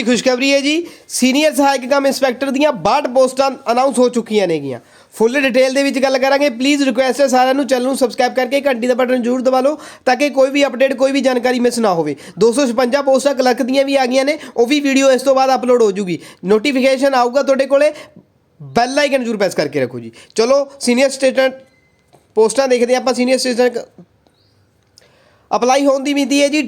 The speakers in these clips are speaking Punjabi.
ਵੱਡੀ ਖੁਸ਼ਖਬਰੀ ਹੈ ਜੀ। ਸੀਨੀਅਰ ਸਹਾਇਕ ਕਮ ਇੰਸਪੈਕਟਰ ਦੀਆਂ 62 ਪੋਸਟਾਂ ਅਨਾਉਂਸ ਹੋ ਚੁੱਕੀਆਂ ਨੇਗੀਆਂ। ਫੁੱਲ ਡਿਟੇਲ ਦੇ ਵਿੱਚ ਗੱਲ ਕਰਾਂਗੇ। ਪਲੀਜ਼ ਰਿਕੁਐਸਟ ਹੈ ਸਾਰਿਆਂ ਨੂੰ ਚੈਨਲ ਨੂੰ ਸਬਸਕ੍ਰਾਈਬ ਕਰਕੇ ਘੰਟੀ ਦਾ ਬਟਨ ਜ਼ਰੂਰ ਦਬਾ ਲਓ ਤਾਂ ਕਿ ਕੋਈ ਵੀ ਅਪਡੇਟ ਕੋਈ ਵੀ ਜਾਣਕਾਰੀ ਮਿਸ ਨਾ ਹੋਵੇ। 256 ਪੋਸਟਾਂ ਕਲੱਕ ਦੀਆਂ ਵੀ ਆ ਗਈਆਂ ਨੇ, ਉਹ ਵੀ ਵੀਡੀਓ ਇਸ ਤੋਂ ਬਾਅਦ ਅਪਲੋਡ ਹੋ ਜੂਗੀ। ਨੋਟੀਫਿਕੇਸ਼ਨ ਆਊਗਾ ਤੁਹਾਡੇ ਕੋਲੇ ਬੈਲ ਆਈਕਨ ਜ਼ਰੂਰ ਪ੍ਰੈਸ ਕਰਕੇ ਰੱਖੋ ਜੀ। ਚਲੋ ਸੀਨੀਅਰ ਸਟੇਟਮੈਂਟ ਪੋਸਟਾਂ ਦੇਖਦੇ ਹਾਂ ਆਪਾਂ। ਸੀਨੀਅਰ ਸਟੇਟਮੈਂਟ ਅਪਲਾਈ ਹੋਣ ਦੀ ਮਿਤੀ ਹੈ ਜੀ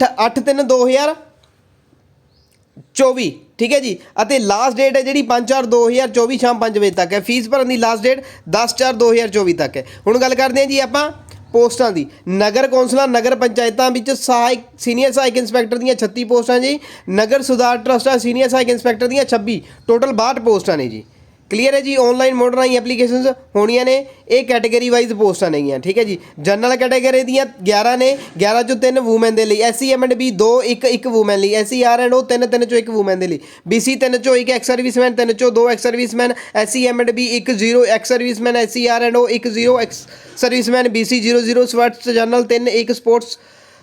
ਚੌਵੀ, ਠੀਕ ਹੈ ਜੀ? ਅਤੇ ਲਾਸਟ ਡੇਟ ਹੈ ਜਿਹੜੀ 5/4/2024 ਸ਼ਾਮ 5 ਵਜੇ ਤੱਕ ਹੈ। ਫੀਸ ਭਰਨ ਦੀ ਲਾਸਟ ਡੇਟ 10/4/2024 ਤੱਕ ਹੈ। ਹੁਣ ਗੱਲ ਕਰਦੇ ਹਾਂ ਜੀ ਆਪਾਂ ਪੋਸਟਾਂ ਦੀ। ਨਗਰ ਕੌਂਸਲਾਂ, ਨਗਰ ਪੰਚਾਇਤਾਂ ਵਿੱਚ ਸਹਾਇਕ ਸੀਨੀਅਰ ਸਹਾਇਕ ਇੰਸਪੈਕਟਰ ਦੀਆਂ 36 ਪੋਸਟਾਂ ਜੀ। ਨਗਰ ਸੁਧਾਰ ਟਰਸਟਾਂ ਸੀਨੀਅਰ ਸਹਾਇਕ ਇੰਸਪੈਕਟਰ ਦੀਆਂ 26 ਟੋਟਲ 62 ਪੋਸਟਾਂ ਨੇ ਜੀ। ਕਲੀਅਰ ਹੈ ਜੀ ਆਨਲਾਈਨ ਮੋਡ ਰਾਹੀਂ ਐਪਲੀਕੇਸ਼ਨਸ ਹੋਣੀਆਂ ਨੇ, ਇਹ ਕੈਟਾਗਰੀ ਵਾਈਜ਼ ਪੋਸਟਾਂ ਨੇਗੀਆਂ, ਠੀਕ ਹੈ ਜੀ। ਜਨਰਲ ਕੈਟਾਗਰੀ ਦੀਆਂ 11 ਨੇ 11 ਚੋਂ 3 ਔਮਨ ਦੇ ਲਈ ਐਸਸੀ ਐਂਡ ਬੀ 2 1 1 ਔਮਨ ਲਈ ਐਸਸੀ ਆਰ ਐਂਡ ਉਹ 3 3 ਚੋਂ 1 ਔਮਨ ਦੇ ਲਈ ਬੀਸੀ 3 ਚੋਂ 1 ਐਕਸ ਸਰਵਿਸਮੈਨ 3 ਚੋਂ 2 ex serviceman SC and B 1 0 ex serviceman SC R and O 1 0 ex serviceman BC 0 0 sports general 3 1 sports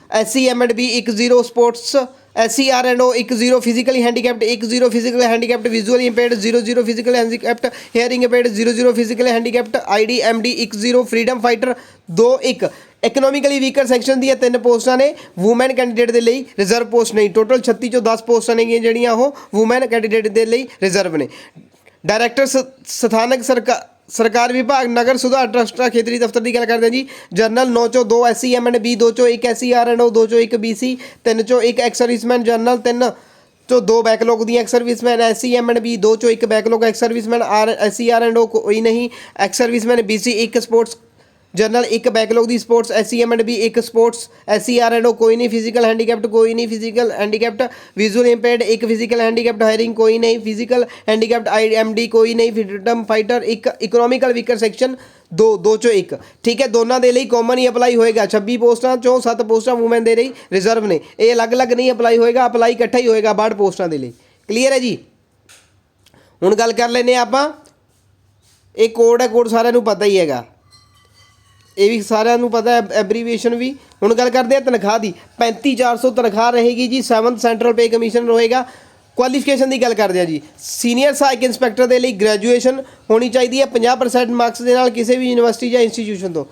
SC and B 1 0 sports SC R and O 1 0 physically handicapped 1 0 physically handicapped visually impaired 0 0 physically handicapped hearing impaired 0 0 physically handicapped ID MD 1 0 freedom fighter 2 1 economically weaker section ਦੀਆਂ ਤਿੰਨ ਪੋਸਟਾਂ ਨੇ ਔਮਨ ਕੈਂਡੀਡੇਟ ਦੇ ਲਈ ਰਿਜ਼ਰਵ ਪੋਸਟ ਨਹੀਂ। ਟੋਟਲ 36 ਚੋਂ 10 ਪੋਸਟਾਂ ਨੇਗੀਆਂ ਜਿਹੜੀਆਂ ਉਹ ਔਮਨ ਕੈਂਡੀਡੇਟ ਦੇ ਲਈ ਰਿਜ਼ਰਵ ਨੇ। ਡਾਇਰੈਕਟਰ ਸ- ਸਥਾਨਕ ਸਰਕਾਰ ਸਰਕਾਰ ਵਿਭਾਗ ਨਗਰ ਸੁਧਾਰ ਟਰਸਟ ਖੇਤਰੀ ਦਫ਼ਤਰ ਦੀ ਗੱਲ ਕਰਦੇ ਹਾਂ ਜੀ। ਜਨਰਲ 9 ਚੋਂ 2 ਐਸਸੀ ਐਮ ਐਂਡ ਬੀ 2 ਚੋਂ 1 ਐਸਸੀ ਆਰ ਐਂਡ ਓ 2 ਚੋਂ 1 ਬੀਸੀ 3 ਚੋਂ 1 ਐਕਸ ਸਰਵਿਸਮੈਨ ਜਰਨਲ 3 ਚੋਂ 2 ਬੈਕਲੌਗ ਦੀਆਂ ex serviceman, SC M and B 2 ਚੋਂ 1 backlog, ex serviceman, R, SC R and O ਕੋਈ ਨਹੀਂ, ex serviceman, BC 1 sports general ਇੱਕ backlog the sports SC M and B ਇੱਕ ਸਪੋਰਟਸ ਐਸਸੀ ਆਰ ਐਂਡ ਕੋਈ ਨਹੀਂ ਫਿਜ਼ੀਕਲ ਹੈਂਡੀਕੈਪਟ ਕੋਈ ਨਹੀਂ ਫਿਜ਼ੀਕਲ ਹੈਂਡੀਕੈਪਟ ਵਿਜ਼ੂਅਲ ਇੰਪੇਅਰਡ ਇੱਕ ਫਿਜ਼ੀਕਲ ਹੈਂਡੀਕੈਪਟ ਹਾਇਰਿੰਗ ਕੋਈ ਨਹੀਂ physical handicapped I M D ਕੋਈ ਨਹੀਂ ਫਰੀडम ਫਾਈਟਰ ਇੱਕ ਇਕਨੋਮਿਕਲ ਵੀਕਰ ਸੈਕਸ਼ਨ 2 2 ਚੋਂ ਇੱਕ। ਠੀਕ ਹੈ, ਦੋਨਾਂ ਦੇ ਲਈ ਕਾਮਨ ਹੀ ਅਪਲਾਈ ਹੋਏਗਾ। 26 ਪੋਸਟਾਂ ਚੋਂ 7 ਪੋਸਟਾਂ ਵੂਮਨ ਦੇ ਲਈ ਰਿਜ਼ਰਵ ਨੇ। ਇਹ ਅਲੱਗ-ਅਲੱਗ ਨਹੀਂ ਅਪਲਾਈ ਹੋਏਗਾ ਅਪਲਾਈ ਇਕੱਠਾ ਹੀ ਹੋਏਗਾ 62 ਪੋਸਟਾਂ ਦੇ ਲਈ। ਕਲੀਅਰ ਹੈ ਜੀ? ਹੁਣ ਗੱਲ ਕਰ ਲੈਨੇ ਆਪਾਂ। ਇਹ ਕੋਡ ਹੈ ਕੋਡ ਸਾਰਿਆਂ ਨੂੰ ਪਤਾ ਹੀ ਹੈਗਾ। ਇਹ ਵੀ ਸਾਰਿਆਂ ਨੂੰ ਪਤਾ ਹੈ ਐਬਰੀਵੀਏਸ਼ਨ ਵੀ। ਹੁਣ ਗੱਲ ਕਰਦੇ ਆ ਤਨਖਾਹ ਦੀ। 35400 ਤਨਖਾਹ ਰਹੇਗੀ ਜੀ 7th ਸੈਂਟਰਲ ਪੇ ਕਮਿਸ਼ਨ ਰਹੇਗਾ। ਕੁਆਲੀਫਿਕੇਸ਼ਨ ਦੀ ਗੱਲ ਕਰਦੇ ਆ ਜੀ। ਸੀਨੀਅਰ ਸਹਾਇਕ ਇੰਸਪੈਕਟਰ ਦੇ ਲਈ ਗ੍ਰੈਜੂਏਸ਼ਨ ਹੋਣੀ ਚਾਹੀਦੀ ਹੈ 50% ਮਾਰਕਸ ਦੇ ਨਾਲ ਕਿਸੇ ਵੀ ਯੂਨੀਵਰਸਿਟੀ ਜਾਂ ਇੰਸਟੀਟਿਊਸ਼ਨ ਤੋਂ।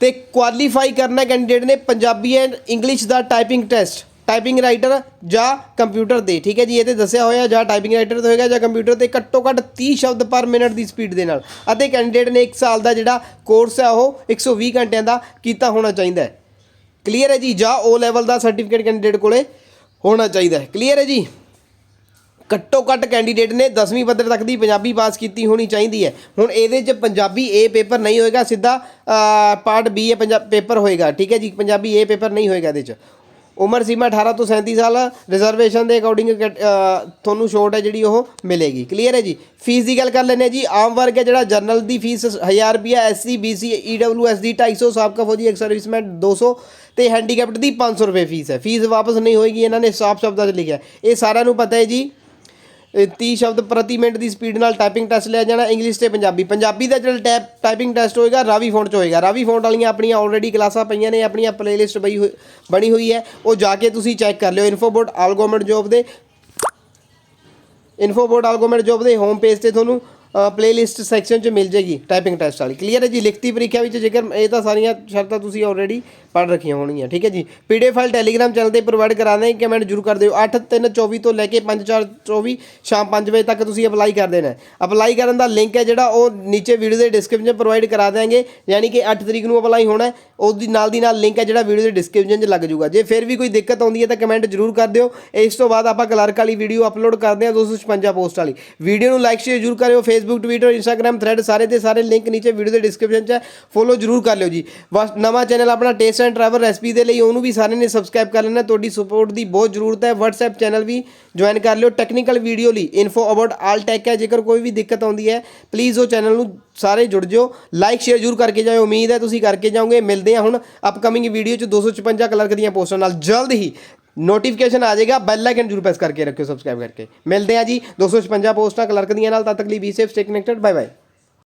ਤੇ ਕੁਆਲੀਫਾਈ ਕਰਨਾ ਕੈਂਡੀਡੇਟ ਨੇ ਪੰਜਾਬੀ ਐਂਡ ਇੰਗਲਿਸ਼ ਦਾ ਟਾਈਪਿੰਗ ਟੈਸਟ ਟਾਈਪਿੰਗ ਰਾਈਟਰ ਜਾਂ ਕੰਪਿਊਟਰ ਤੇ ਠੀਕ ਹੈ ਜੀ? ਇਹ ਤੇ ਦੱਸਿਆ ਹੋਇਆ ਜਾਂ ਟਾਈਪਿੰਗ ਰਾਈਟਰ ਤੇ ਹੋਏਗਾ ਜਾਂ ਕੰਪਿਊਟਰ ਤੇ ਘੱਟੋ ਘੱਟ 30 ਸ਼ਬਦ ਪਰ ਮਿੰਟ ਦੀ ਸਪੀਡ ਦੇ ਨਾਲ। ਅਤੇ ਕੈਂਡੀਡੇਟ ਨੇ 1 ਸਾਲ ਦਾ ਜਿਹੜਾ ਕੋਰਸ ਹੈ ਉਹ 120 ਘੰਟਿਆਂ ਦਾ ਕੀਤਾ ਹੋਣਾ ਚਾਹੀਦਾ ਹੈ। ਕਲੀਅਰ ਹੈ ਜੀ? ਜਾਂ ਓ ਲੈਵਲ ਦਾ ਸਰਟੀਫਿਕੇਟ ਕੈਂਡੀਡੇਟ ਕੋਲੇ ਹੋਣਾ ਚਾਹੀਦਾ ਹੈ। ਕਲੀਅਰ ਹੈ ਜੀ? ਘੱਟੋ ਘੱਟ ਕੈਂਡੀਡੇਟ ਨੇ 10ਵੀਂ ਪੱਧਰ ਤੱਕ ਦੀ ਪੰਜਾਬੀ ਪਾਸ ਕੀਤੀ ਹੋਣੀ ਚਾਹੀਦੀ ਹੈ। ਹੁਣ ਇਹਦੇ 'ਚ ਪੰਜਾਬੀ ਏ ਪੇਪਰ ਨਹੀਂ ਹੋਏਗਾ, ਸਿੱਧਾ part B A Punjab paper ਹੋਏਗਾ, ਠੀਕ ਹੈ ਜੀ? ਪੰਜਾਬੀ ਏ ਪੇਪਰ ਨਹੀਂ ਹੋਏਗਾ ਇਹਦੇ 'ਚ। ਉਮਰ ਸੀਮਾ 18 ਤੋਂ 37 ਸਾਲ ਰਿਜ਼ਰਵੇਸ਼ਨ ਦੇ ਅਕੋਰਡਿੰਗ ਤੁਹਾਨੂੰ ਛੋਟ ਹੈ ਜਿਹੜੀ ਉਹ ਮਿਲੇਗੀ। ਕਲੀਅਰ ਹੈ ਜੀ? ਫੀਸ ਦੀ ਗੱਲ ਕਰ ਲੈਂਦੇ ਹਾਂ ਜੀ। ਆਮ ਵਰਗ ਹੈ ਜਿਹੜਾ ਜਨਰਲ ਦੀ ਫੀਸ 1000 ਰੁਪਿਆ ਐਸਸੀ ਬੀਸੀ ਈਡਬਲਯੂਐਸ ਦੀ 250 ਸਾਬਕਾ ਫੌਜੀ ਐਕਸ ਸਰਵਿਸਮੈਨ 200 ਤੇ ਹੈਂਡੀਕੈਪਟ ਦੀ 500 ਰੁਪਏ ਫੀਸ ਹੈ। ਫੀਸ ਵਾਪਸ ਨਹੀਂ ਹੋਏਗੀ, ਇਹਨਾਂ ਨੇ ਸਾਫ਼ ਸ਼ਬਦਾਂ 'ਚ ਲਿਖਿਆ। ਇਹ ਸਾਰਿਆਂ ਨੂੰ ਪਤਾ ਹੈ ਜੀ। 30 ਸ਼ਬਦ ਪ੍ਰਤੀ ਮਿੰਟ ਦੀ ਸਪੀਡ ਨਾਲ ਟਾਈਪਿੰਗ ਟੈਸਟ ਲਿਆ ਜਾਣਾ ਇੰਗਲਿਸ਼ ਤੇ ਪੰਜਾਬੀ। ਪੰਜਾਬੀ ਦਾ ਜਿਹੜਾ ਟੈਪ ਟਾਈਪਿੰਗ ਟੈਸਟ ਹੋਏਗਾ, ਰਾਵੀ ਫੌਂਟ 'ਚ ਹੋਏਗਾ। ਰਾਵੀ ਫੌਂਟ ਵਾਲੀਆਂ ਆਪਣੀਆਂ ਆਲਰੇਡੀ ਕਲਾਸਾਂ ਪਈਆਂ ਨੇ, ਆਪਣੀਆਂ ਪਲੇਲਿਸਟ ਬਈ ਹੋਈ- ਬਣੀ ਹੋਈ ਹੈ। ਉਹ ਜਾ ਕੇ ਤੁਸੀਂ ਚੈੱਕ ਕਰ ਲਿਓ ਇਨਫੋਬੋਟ ਆਲ ਗਵਰਨਮੈਂਟ ਜੋਬ ਦੇ। ਇਨਫੋਬੋਟ ਆਲ ਗਵਰਨਮੈਂਟ ਜੋਬ ਦੇ ਹੋਮ ਪੇਜ ਤੇ ਤੁਹਾਨੂੰ ਪਲੇਲਿਸਟ ਸੈਕਸ਼ਨ 'ਚ ਮਿਲ ਜੇਗੀ ਟਾਈਪਿੰਗ ਟੈਸਟ ਵਾਲੀ। ਕਲੀਅਰ ਹੈ ਜੀ? ਲਿਖਤੀ ਪ੍ਰੀਖਿਆ ਵਿੱਚ ਜੇਕਰ ਇਹ ਤਾਂ ਸਾਰੀਆਂ ਸ਼ਰਤਾਂ ਤੁਸੀਂ ਆਲਰੇਡੀ ਪੜ੍ਹ ਰੱਖੀਆਂ ਹੋਣਗੀਆਂ, ਠੀਕ ਹੈ ਜੀ? ਪੀਡੀਐਫ ਫਾਈਲ ਟੈਲੀਗ੍ਰਾਮ ਚੈਨਲ ਤੇ ਪ੍ਰੋਵਾਈਡ ਕਰਾ ਦੇਂ ਕਮੈਂਟ ਜ਼ਰੂਰ ਕਰ ਦਿਓ। 8 3 24 ਤੋਂ ਲੈ ਕੇ 5 4 24 ਸ਼ਾਮ 5 ਵਜੇ ਤੱਕ ਤੁਸੀਂ ਅਪਲਾਈ ਕਰ ਦੇਣਾ ਅਪਲਾਈ ਕਰਨ ਦਾ ਲਿੰਕ ਹੈ ਜਿਹੜਾ, ਉਹ ਨੀਚੇ ਵੀਡੀਓ ਦੇ ਡਿਸਕ੍ਰਿਪਸ਼ਨ ਪ੍ਰੋਵਾਈਡ ਕਰਾ ਦਿਆਂਗੇ। ਯਾਨੀ ਕਿ 8 ਤਰੀਕ ਨੂੰ ਅਪਲਾਈ ਹੋਣਾ ਹੈ, ਉਹਦੀ ਨਾਲ ਦੀ ਨਾਲ ਲਿੰਕ ਹੈ ਜਿਹੜਾ ਵੀਡੀਓ ਦੇ ਡਿਸਕ੍ਰਿਪਸ਼ਨ 'ਚ ਲੱਗ ਜਾਊਗਾ। ਜੇ ਫਿਰ ਵੀ ਕੋਈ ਦਿੱਕਤ ਆਉਂਦੀ ਹੈ ਤਾਂ ਕਮੈਂਟ ਜ਼ਰੂਰ ਕਰ ਦਿਓ। ਇਸ ਤੋਂ ਬਾਅਦ ਆਪਾਂ ਕਲਰਕ ਵਾਲੀ ਵੀਡੀਓ ਅਪਲੋਡ ਕਰਦੇ ਹਾਂ 256 ਪੋਸਟ ਵਾਲੀ। ਵੀਡੀਓ ਨੂੰ ਲਾਈਕ ਸ਼ੇਅਰ ਜ਼ਰੂਰ ਕਰਿਓ face Facebook Twitter Instagram thread ਸਾਰੇ ਦੇ ਸਾਰੇ ਲਿੰਕ ਨੀਚੇ ਵੀਡੀਓ ਦੇ ਡਿਸਕ੍ਰਿਪਸ਼ਨ 'ਚ ਫੋਲੋ ਜ਼ਰੂਰ ਕਰ ਲਿਓ ਜੀ। ਬਸ ਨਵਾਂ ਚੈਨਲ ਆਪਣਾ ਟੇਸਟ ਐਂਡ ਟਰੈਵਲ ਰੈਸਪੀ ਦੇ ਲਈ ਉਹਨੂੰ ਵੀ ਸਾਰਿਆਂ ਨੇ ਸਬਸਕ੍ਰਾਈਬ ਕਰ ਲੈਣਾ। ਤੁਹਾਡੀ ਸਪੋਰਟ ਦੀ ਬਹੁਤ ਜ਼ਰੂਰਤ ਹੈ। WhatsApp ਚੈਨਲ ਵੀ ਜੁਆਇਨ ਕਰ ਲਿਓ। ਟੈਕਨੀਕਲ ਵੀਡੀਓ ਲਈ ਇਨਫੋ ਅਬਾਊਟ ਆਲ ਟੈਕ ਹੈ। ਜੇਕਰ ਕੋਈ ਵੀ ਦਿੱਕਤ ਆਉਂਦੀ ਹੈ ਪਲੀਜ਼ ਉਹ ਚੈਨਲ ਨੂੰ ਸਾਰੇ ਜੁੜ ਜਿਓ। ਲਾਈਕ ਸ਼ੇਅਰ ਜ਼ਰੂਰ ਕਰਕੇ ਜਾਇਓ। ਉਮੀਦ ਹੈ ਤੁਸੀਂ ਕਰਕੇ ਜਾਓਗੇ। ਮਿਲਦੇ ਹਾਂ ਹੁਣ ਅਪਕਮਿੰਗ ਵੀਡੀਓ 'ਚ। 256 ਕਲਰਕ ਦੀਆਂ ਪੋਸਟਾਂ ਨਾਲ। ਜਲਦ ਹੀ ਨੋਟੀਫਿਕੇਸ਼ਨ ਆ ਜਾਏਗਾ ਬੈਲ ਆਈਕਨ ਜ਼ਰੂਰ ਪ੍ਰੈਸ ਕਰਕੇ ਰੱਖਿਓ ਸਬਸਕ੍ਰਾਈਬ ਕਰਕੇ। ਮਿਲਦੇ ਹਾਂ ਜੀ 256 ਪੋਸਟਾਂ ਕਲਰਕ ਦੀਆਂ ਨਾਲ, ਤਦ ਤੱਕ ਲਈ be safe stay connected bye bye